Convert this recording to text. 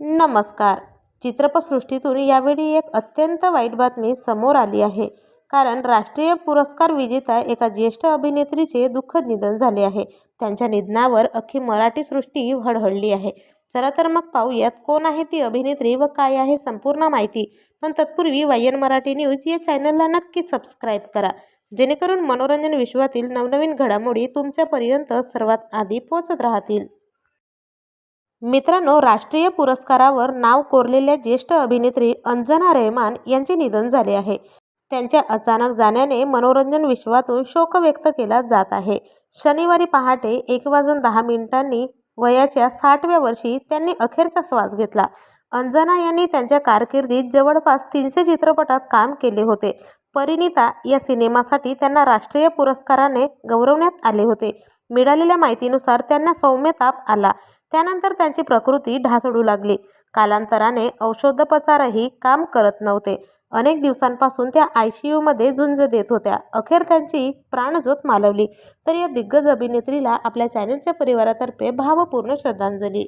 नमस्कार. चित्रपटसृष्टीतून यावेळी एक अत्यंत वाईट बातमी समोर आली आहे. कारण राष्ट्रीय पुरस्कार विजेता एका ज्येष्ठ अभिनेत्रीचे दुःखद निधन झाले आहे. त्यांच्या निधनावर अख्खी मराठी सृष्टी हळहळली आहे. चला तर मग पाहूयात कोण आहे ती अभिनेत्री व काय आहे संपूर्ण माहिती. पण तत्पूर्वी वायन मराठी न्यूज या चॅनलला नक्की सबस्क्राईब करा. जेणेकरून मनोरंजन विश्वातील नवनवीन घडामोडी तुमच्यापर्यंत सर्वात आधी पोचत राहतील. मित्रांनो राष्ट्रीय पुरस्कारावर नाव कोरलेल्या ज्येष्ठ अभिनेत्री अंजना रेहमान यांचे निधन झाले आहे. त्यांच्या अचानक जाण्याने मनोरंजन विश्वातून शोक व्यक्त केला जात आहे. शनिवारी पहाटे एक वाजून दहा मिनिटांनी वयाच्या साठव्या वर्षी त्यांनी अखेरचा श्वास घेतला. अंजना यांनी त्यांच्या कारकिर्दीत जवळपास तीनशे चित्रपटात काम केले होते. परिणिता या सिनेमासाठी त्यांना राष्ट्रीय पुरस्काराने गौरवण्यात आले होते. मिळालेल्या माहितीनुसार त्यांना सौम्य ताप आला. त्यानंतर त्यांची प्रकृती ढासळू लागली. कालांतराने औषधोपचारही काम करत नव्हते. अनेक दिवसांपासून त्या आय सी यूमध्ये झुंज देत होत्या. अखेर त्यांची प्राणज्योत मालवली. तर या दिग्गज अभिनेत्रीला आपल्या चॅनेलच्या परिवारातर्फे भावपूर्ण श्रद्धांजली.